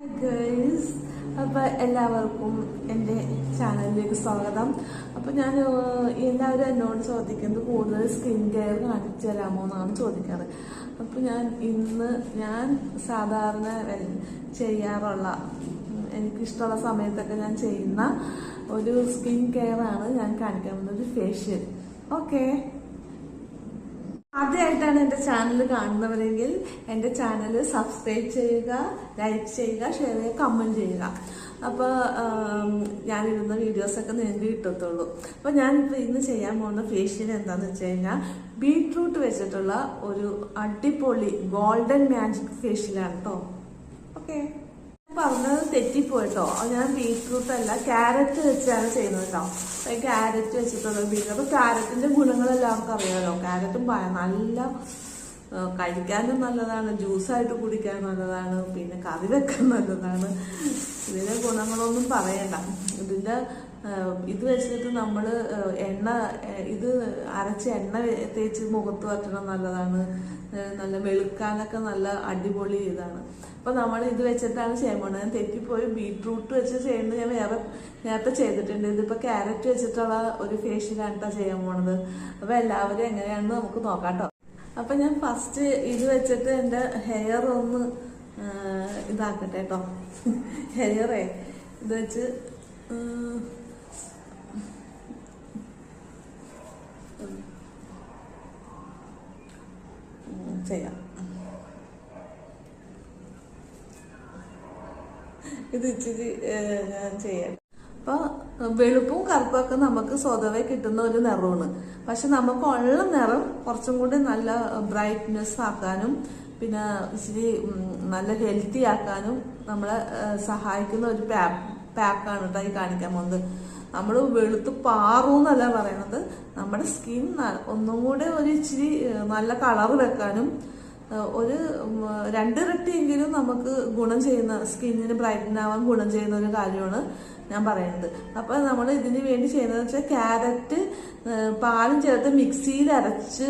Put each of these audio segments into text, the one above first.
Girls അപ്പോൾ എല്ലാവർക്കും എന്റെ ചാനലിലേക്ക് സ്വാഗതം. അപ്പോൾ ഞാൻ എല്ലാവരും എന്നോട് ചോദിക്കുന്നത് കൂടുതൽ സ്കിൻ കെയർ കാണിച്ചു തരാമോ എന്നാണ് ചോദിക്കാറ്. അപ്പോൾ ഞാൻ ഇന്ന് ഞാൻ സാധാരണ ചെയ്യാറുള്ള എനിക്കിഷ്ടമുള്ള സമയത്തൊക്കെ ഞാൻ ചെയ്യുന്ന ഒരു സ്കിൻ കെയർ ആണ് ഞാൻ കാണിക്കാൻ പോകുന്നത്. ഫേഷ്യൽ. ഓക്കേ. ആദ്യമായിട്ടാണ് എന്റെ ചാനൽ കാണുന്നവരെങ്കിൽ എന്റെ ചാനൽ സബ്സ്ക്രൈബ് ചെയ്യുക ലൈക്ക് ചെയ്യുക ഷെയർ ചെയ്യുക കമന്റ് ചെയ്യുക. അപ്പോൾ ഞാനിടുന്ന വീഡിയോസൊക്കെ നിങ്ങൾക്ക് കിട്ടത്തുള്ളൂ. അപ്പോൾ ഞാനിപ്പോൾ ഇന്ന് ചെയ്യാൻ പോകുന്ന ഫേഷ്യൽ എന്താണെന്ന് വെച്ച് കഴിഞ്ഞാൽ ബീട്രൂട്ട് വെച്ചിട്ടുള്ള ഒരു അടിപൊളി ഗോൾഡൻ മാജിക് ഫേഷ്യലാണ് കേട്ടോ ഓക്കെ പറഞ്ഞത് തെറ്റിപ്പോയിട്ടോ. ഞാൻ ബീറ്റ്റൂട്ട് അല്ല ക്യാരറ്റ് വെച്ചാണ് ചെയ്യുന്നത് കേട്ടോ ക്യാരറ്റ് വെച്ചിട്ടുള്ള ബീറ്റ് അപ്പൊ ക്യാരറ്റിന്റെ ഗുണങ്ങൾ എല്ലാവർക്കും അറിയാലോ ക്യാരറ്റും നല്ല കഴിക്കാനും നല്ലതാണ് ജ്യൂസായിട്ട് കുടിക്കാൻ നല്ലതാണ് പിന്നെ കറി വെക്കാൻ നല്ലതാണ്. ഇതിന്റെ ഗുണങ്ങളൊന്നും പറയണ്ട. ഇതിന്റെ ഇത് വെച്ചിട്ട് നമ്മൾ എണ്ണ ഇത് അരച്ച് എണ്ണ തേച്ച് മുഖത്ത് വറ്റണം നല്ലതാണ്. നല്ല വെളുക്കാനൊക്കെ നല്ല അടിപൊളി ഇതാണ്. അപ്പൊ നമ്മൾ ഇത് വെച്ചിട്ടാണ് ചെയ്യാൻ പോകുന്നത് ഞാൻ തെറ്റിപ്പോയി ബീട്രൂട്ട് വെച്ച് ചെയ്യുന്നത് ഞാൻ വേറെ നേരത്തെ ചെയ്തിട്ടുണ്ട്. ഇതിപ്പോ ക്യാരറ്റ് വെച്ചിട്ടുള്ള ഒരു ഫേഷ്യലാണ് കേട്ടോ ചെയ്യാൻ പോണത്. അപ്പൊ എല്ലാവരും എങ്ങനെയാണെന്ന് നമുക്ക് നോക്കാം കേട്ടോ അപ്പൊ ഞാൻ ഫസ്റ്റ് ഇത് വെച്ചിട്ട് എന്റെ ഹെയർ ഒന്ന് ഇതാക്കട്ടെ കേട്ടോ ഹെയറേ ഇത് വെച്ച് ചെയ്യാം. ഇത് ഇച്ചിരി ഞാൻ ചെയ്യാം. അപ്പൊ വെളുപ്പും കറുപ്പൊക്കെ നമുക്ക് സ്വതവേ കിട്ടുന്ന ഒരു നിറമാണ്. പക്ഷെ നമുക്ക് ഉള്ള നിറം കുറച്ചും കൂടി നല്ല ബ്രൈറ്റ്നെസ് ആക്കാനും പിന്നെ ഇച്ചിരി നല്ല ഹെൽത്തി ആക്കാനും നമ്മളെ സഹായിക്കുന്ന ഒരു പാക്ക് പാക്കാണ് കേട്ടോ ഈ കാണിക്കാൻ പോകുന്നത്. നമ്മൾ വെളുത്ത് പാറൂന്നല്ല പറയുന്നത് നമ്മുടെ സ്കിൻ ഒന്നും കൂടെ ഒരു ഇച്ചിരി നല്ല കളർ വെക്കാനും ഒരു രണ്ടിരട്ടിയെങ്കിലും നമുക്ക് ഗുണം ചെയ്യുന്ന സ്കിന്നിന് ബ്രൈറ്റൻ ആവാൻ ഗുണം ചെയ്യുന്ന ഒരു കാര്യമാണ് ഞാൻ പറയുന്നത്. അപ്പൊ നമ്മൾ ഇതിന് വേണ്ടി ചെയ്യുന്നത് വെച്ചാൽ ക്യാരറ്റ് പാലും ചേർത്ത് മിക്സിയിൽ അരച്ച്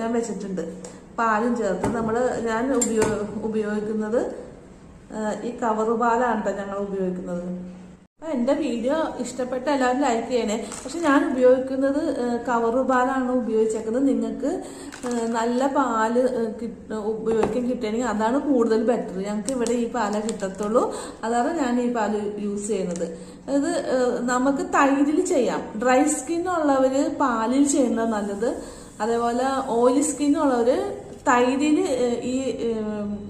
ഞാൻ വെച്ചിട്ടുണ്ട്. പാലും ചേർത്ത് നമ്മൾ ഞാൻ ഉപയോ ഉപയോഗിക്കുന്നത് ഈ കവറ് പാലാണ് കേട്ടോ ഞങ്ങൾ ഉപയോഗിക്കുന്നത്. അപ്പൊ എന്റെ വീഡിയോ ഇഷ്ടപ്പെട്ട എല്ലാവരും ലൈക്ക് ചെയ്യണേ. പക്ഷെ ഞാൻ ഉപയോഗിക്കുന്നത് കവറ് പാലാണ് ഉപയോഗിച്ചേക്കുന്നത്. നിങ്ങൾക്ക് നല്ല പാൽ ഉപയോഗിക്കാൻ കിട്ടുകയാണെങ്കിൽ അതാണ് കൂടുതൽ ബെറ്റർ ഞങ്ങൾക്ക് ഇവിടെ ഈ പാലേ കിട്ടത്തുള്ളൂ. അതാണ് ഞാൻ ഈ പാൽ യൂസ് ചെയ്യുന്നത്. ഇത് നമുക്ക് തൈരിൽ ചെയ്യാം. ഡ്രൈ സ്കിൻ ഉള്ളവര് പാലിൽ ചെയ്യുന്നത് നല്ലത്. അതേപോലെ ഓയിലി സ്കിൻ ഉള്ളവര് തൈരിൽ ഈ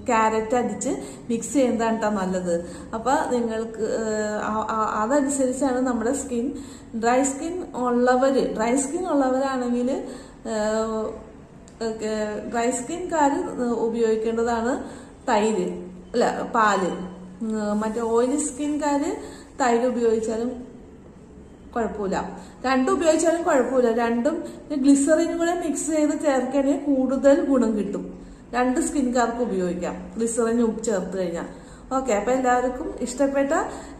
ക്യാരറ്റ് അടിച്ച് മിക്സ് ചെയ്യുന്നതാണ് കേട്ടോ നല്ലത്. അപ്പൊ നിങ്ങൾക്ക് അതനുസരിച്ചാണ് നമ്മുടെ സ്കിൻ ഡ്രൈ സ്കിൻ ഉള്ളവർ ഡ്രൈ സ്കിൻ ഉള്ളവരാണെങ്കിൽ ഡ്രൈ സ്കിൻകാർ ഉപയോഗിക്കേണ്ടതാണ് തൈര് അല്ല പാൽ. മറ്റേ ഓയിലി സ്കിൻകാര് തൈര് ഉപയോഗിച്ചാലും കുഴപ്പമില്ല. രണ്ടും ഉപയോഗിച്ചാലും കുഴപ്പമില്ല. രണ്ടും ഗ്ലിസറിനും കൂടെ മിക്സ് ചെയ്ത് ചേർക്കുകയാണെങ്കിൽ കൂടുതൽ ഗുണം കിട്ടും. രണ്ട് സ്കിൻകാർക്ക് ഉപയോഗിക്കാം. ഗ്ലിസറിൻ ചേർത്ത് കഴിഞ്ഞാൽ. ഓക്കെ അപ്പൊ എല്ലാവർക്കും ഇഷ്ടപ്പെട്ട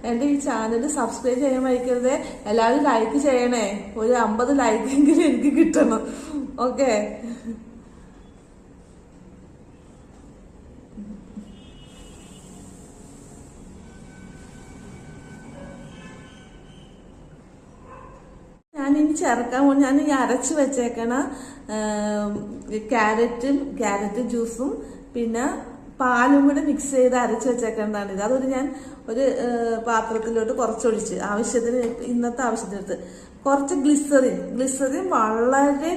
എന്റെ ഈ ചാനൽ സബ്സ്ക്രൈബ് ചെയ്യാൻ മരിക്കരുത് എല്ലാവരും ലൈക്ക് ചെയ്യണേ. ഒരു അമ്പത് ലൈക്കെങ്കിലും എനിക്ക് കിട്ടണം. ഓക്കെ ഇനി ചേർക്കാൻ പോകും ഞാൻ ഈ അരച്ച് വെച്ചേക്കണ ക്യാരറ്റും ക്യാരറ്റ് ജ്യൂസും പിന്നെ പാലും കൂടെ മിക്സ് ചെയ്ത് അരച്ച് വെച്ചേക്കേണ്ടതാണ്. ഇത് അതൊരു ഞാൻ ഒരു പാത്രത്തിലോട്ട് കുറച്ചൊഴിച്ച് ആവശ്യത്തിന് ഇന്നത്തെ ആവശ്യത്തിനടുത്ത്. കുറച്ച് ഗ്ലിസറിൻ. ഗ്ലിസറിൻ വളരെ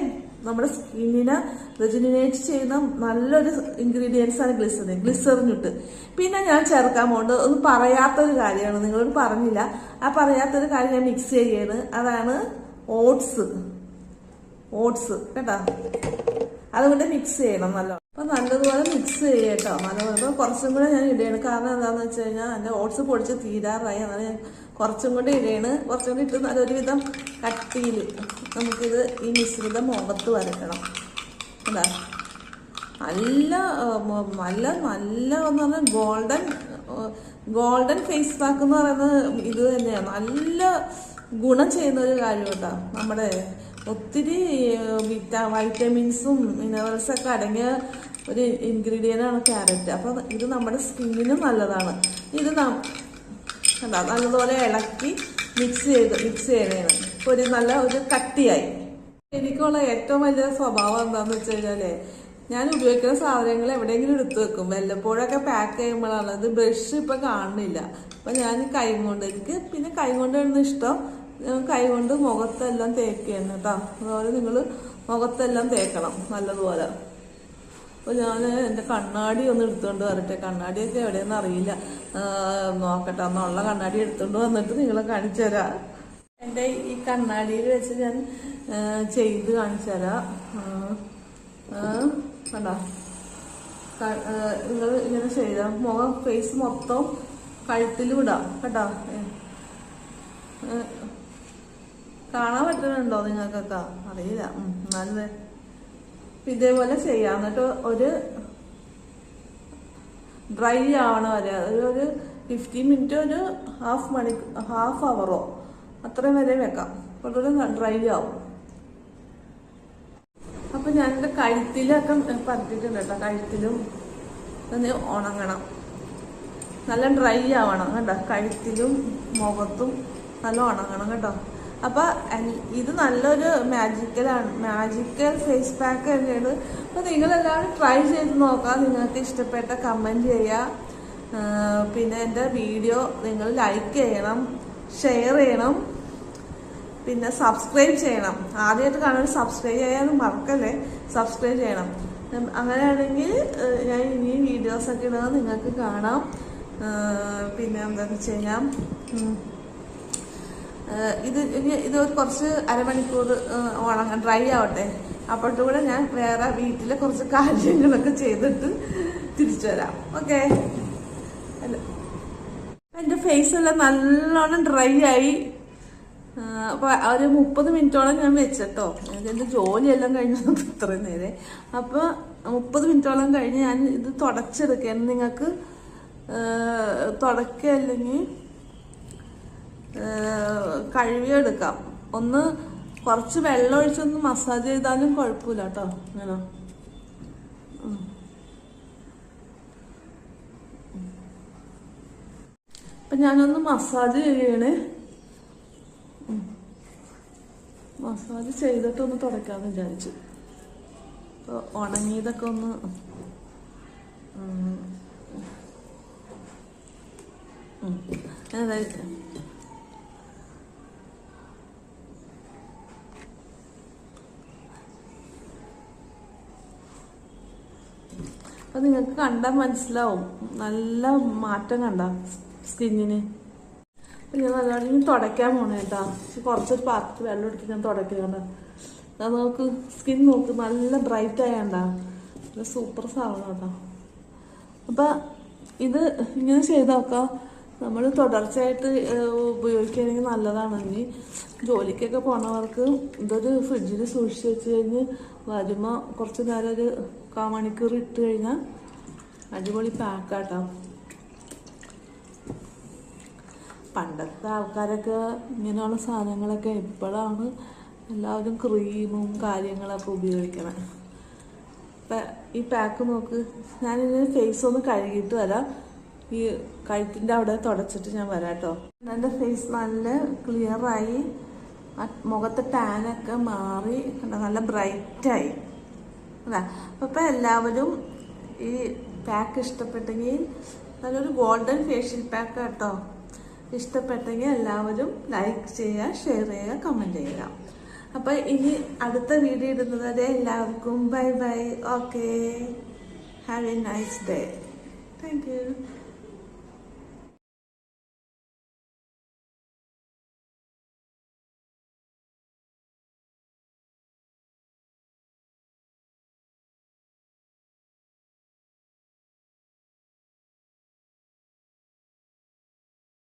നമ്മുടെ സ്കിന്നിനെ റെജുനേറ്റ് ചെയ്യുന്ന നല്ലൊരു ഇൻഗ്രീഡിയൻസ് ആണ് ഗ്ലിസറിൻ. ഗ്ലിസറിനിട്ട്. പിന്നെ ഞാൻ ചേർക്കാൻ പോകുന്നത് ഒന്ന് പറയാത്തൊരു കാര്യമാണ്. നിങ്ങളോട് പറഞ്ഞില്ല. ആ പറയാത്തൊരു കാര്യം ഞാൻ മിക്സ് ചെയ്യാണ്. അതാണ് ഓട്സ്. ഓട്സ് കേട്ടോ? അതുകൊണ്ട് മിക്സ് ചെയ്യണം നല്ല. അപ്പൊ നല്ലതുപോലെ മിക്സ് ചെയ്യട്ടോ നല്ലപോലെ അപ്പൊ കുറച്ചും കൂടെ ഞാൻ ഇടയാണ് കാരണം എന്താന്ന് വെച്ച് കഴിഞ്ഞാൽ എന്റെ ഓട്സ് പൊടിച്ച് തീരാറായി. അങ്ങനെ ഞാൻ കുറച്ചും കൂടെ ഇടയാണ് കുറച്ചും കൂടി ഇട്ട് നല്ലൊരുവിധം കട്ടിയിൽ നമുക്കിത് ഈ മിശ്രിതം മുഖത്ത് വരക്കണം എന്താ നല്ല നല്ല നല്ല എന്ന് പറഞ്ഞാൽ ഗോൾഡൻ ഗോൾഡൻ ഫേസ് പാക്ക് എന്ന് പറയുന്നത് ഇത് തന്നെയാണ് നല്ല ഗുണം ചെയ്യുന്ന ഒരു കാര്യം കേട്ടോ നമ്മുടെ ഒത്തിരി വിറ്റ വൈറ്റമിൻസും മിനറൽസും ഒക്കെ അടങ്ങിയ ഒരു ഇൻഗ്രീഡിയന്റ് ആണ് ക്യാരറ്റ്. അപ്പോൾ ഇത് നമ്മുടെ സ്കിന്നിനും നല്ലതാണ്. ഇത് കണ്ടോ നല്ലതുപോലെ ഇളക്കി മിക്സ് ചെയ്ത് മിക്സ് ചെയ്യണേണ് ഒരു നല്ല ഒരു കട്ടിയായി. എനിക്കുള്ള ഏറ്റവും വലിയ സ്വഭാവം എന്താണെന്ന് വെച്ച് കഴിഞ്ഞാലേ ഞാൻ ഉപയോഗിക്കുന്ന സാധനങ്ങൾ എവിടെയെങ്കിലും എടുത്തു വെക്കും. വല്ലപ്പോഴൊക്കെ പാക്ക് ചെയ്യുമ്പോഴാണ്. ഇത് ബ്രഷ് ഇപ്പം കാണുന്നില്ല. അപ്പം ഞാൻ കൈ കൊണ്ട് എനിക്ക് പിന്നെ കൈ കൊണ്ട് ഇഷ്ടം. കൈ കൊണ്ട് മുഖത്തെല്ലാം തേക്കുകയാണ് കേട്ടോ അതുപോലെ നിങ്ങൾ മുഖത്തെല്ലാം തേക്കണം നല്ലതുപോലെ. അപ്പോൾ ഞാൻ എന്റെ കണ്ണാടി ഒന്ന് എടുത്തുകൊണ്ട് വരട്ടെ. കണ്ണാടിയൊക്കെ എവിടെയെന്ന് അറിയില്ല. നോക്കട്ടെ. എന്നുള്ള കണ്ണാടി എടുത്തുകൊണ്ട് വന്നിട്ട് നിങ്ങളെ കാണിച്ചു തരാം. എന്റെ ഈ കണ്ണാടിയിൽ വെച്ച് ഞാൻ ചെയ്ത് കാണിച്ചു തരാം. കണ്ടോ? നിങ്ങൾ ഇങ്ങനെ ചെയ്താൽ മുഖം ഫേസ് മൊത്തം കഴുത്തിൽ വിടാം കേട്ടോ കാണാൻ പറ്റുന്നുണ്ടോ നിങ്ങൾക്കൊക്കെ? അറിയില്ല. നല്ല ഇതേപോലെ ചെയ്യാം. എന്നിട്ട് ഒരു ഡ്രൈ ആവണ വരെ. ഒരു ഒരു ഫിഫ്റ്റീൻ മിനിറ്റ് ഒരു ഹാഫ് മണി ഹാഫ് അവറോ അത്രയും വരെ വെക്കാം. അപ്പോൾ ഡ്രൈ ആവും. അപ്പൊ ഞാൻ എന്റെ കഴുത്തിലൊക്കെ പരത്തിയിട്ടുണ്ട് കേട്ടോ. കഴുത്തിലും ഒന്ന് ഉണങ്ങണം. നല്ല ഡ്രൈ ആവണം കേട്ടോ. കഴുത്തിലും മുഖത്തും നല്ല ഉണങ്ങണം കേട്ടോ. അപ്പൊ ഇത് നല്ലൊരു മാജിക്കലാണ് മാജിക്കൽ ഫേസ് പാക്ക് തന്നെയാണ്. അപ്പൊ നിങ്ങളെല്ലാവരും ട്രൈ ചെയ്ത് നോക്കാം. നിങ്ങൾക്ക് ഇഷ്ടപ്പെട്ട കമന്റ് ചെയ്യാം. പിന്നെ എന്റെ വീഡിയോ നിങ്ങൾ ലൈക്ക് ചെയ്യണം ഷെയർ ചെയ്യണം പിന്നെ സബ്സ്ക്രൈബ് ചെയ്യണം. ആദ്യമായിട്ട് കാണാൻ സബ്സ്ക്രൈബ് ചെയ്യാനും മറക്കല്ലേ? സബ്സ്ക്രൈബ് ചെയ്യണം. അങ്ങനെയാണെങ്കിൽ ഞാൻ ഇനി വീഡിയോസൊക്കെ ഇടുന്നത് നിങ്ങൾക്ക് കാണാം. പിന്നെ എന്താണെന്ന് വെച്ച് കഴിഞ്ഞാൽ ഇത് ഇനി ഇത് ഒരു കുറച്ച് അരമണിക്കൂർ ഉണങ്ങാൻ ഉണങ്ങ ഡ്രൈ ആവട്ടെ. അപ്പോഴത്തെ കൂടെ ഞാൻ വേറെ വീട്ടിലെ കുറച്ച് കാര്യങ്ങളൊക്കെ ചെയ്തിട്ട് തിരിച്ചു വരാം. ഓക്കെ എന്റെ ഫേസ് എല്ലാം നല്ലോണം ഡ്രൈ ആയി. അപ്പോൾ അപ്പൊ ഒരു മുപ്പത് മിനിറ്റോളം ഞാൻ വെച്ചിട്ടോ. എന്റെ ജോലിയെല്ലാം കഴിഞ്ഞു ഇത്രയും നേരെ. അപ്പോൾ മുപ്പത് മിനിറ്റോളം കഴിഞ്ഞ് ഞാൻ ഇത് തുടച്ചെടുക്കാൻ നിങ്ങൾക്ക് തുടക്ക അല്ലെങ്കിൽ കഴുകിയെടുക്കാം. ഒന്ന് കുറച്ച് വെള്ളം ഒഴിച്ചൊന്ന് മസാജ് ചെയ്താലും കുഴപ്പമില്ല കേട്ടോ ഇങ്ങനെ. അപ്പൊ ഞാനൊന്ന് മസാജ് ചെയ്യണേ. മസാജ് ചെയ്തിട്ടൊന്ന് തുടക്കാന്ന് വിചാരിച്ചു. അപ്പോൾ ഉണങ്ങിയതൊക്കെ ഒന്ന്. അതായത് നിങ്ങൾക്ക് കണ്ടാൽ മനസ്സിലാവും. നല്ല മാറ്റം കണ്ട സ്കിന്നിന്. ഞാൻ നല്ലവണ്ണം ഇനി തുടയ്ക്കാൻ പോണേ കേട്ടാ. കുറച്ചൊരു പാത്രത്തിൽ വെള്ളം എടുത്ത് ഞാൻ തുടയ്ക്കണ്ട അത് സ്കിൻ നോക്ക് നല്ല ബ്രൈറ്റ് ആയണ്ട സൂപ്പർ സാധനം കേട്ടോ. അപ്പൊ ഇത് ഇങ്ങനെ ചെയ്ത് നോക്കാം. നമ്മൾ തുടർച്ചയായിട്ട് ഉപയോഗിക്കുകയാണെങ്കിൽ നല്ലതാണ്. ഇനി ജോലിക്കൊക്കെ പോണവർക്ക് ഇതൊരു ഫ്രിഡ്ജിൽ സൂക്ഷിച്ച് വെച്ച് കഴിഞ്ഞ് വരുമ്പോൾ കുറച്ച് നേരം ഒരു കാ മണിക്കൂർ ഇട്ട് കഴിഞ്ഞാൽ അടിപൊളി പാക്കാട്ടോ. പണ്ടത്തെ ആൾക്കാരൊക്കെ ഇങ്ങനെയുള്ള സാധനങ്ങളൊക്കെ ഇപ്പോഴാണ് എല്ലാവരും ക്രീമും കാര്യങ്ങളൊക്കെ ഉപയോഗിക്കണം. ഇപ്പം ഈ പാക്ക് നോക്ക്. ഞാനിതിന് ഫേസ് ഒന്ന് കഴുകിയിട്ട് വരാം. ഈ കഴുത്തിന്റെ അവിടെ തുടച്ചിട്ട് ഞാൻ വരാം കേട്ടോ എന്റെ ഫേസ് നല്ല ക്ലിയറായി മുഖത്തെ ടാനൊക്കെ മാറി. നല്ല ബ്രൈറ്റായി അതാ. അപ്പം എല്ലാവരും ഈ പാക്ക് ഇഷ്ടപ്പെട്ടെങ്കിൽ നല്ലൊരു ഗോൾഡൻ ഫേഷ്യൽ പാക്ക് കേട്ടോ ഇഷ്ടപ്പെട്ടെങ്കിൽ എല്ലാവരും ലൈക്ക് ചെയ്യുക ഷെയർ ചെയ്യുക കമന്റ് ചെയ്യുക. അപ്പം ഇനി അടുത്ത വീഡിയോ ഇടുന്നത് വരെ എല്ലാവർക്കും bye bye okay have a nice day thank you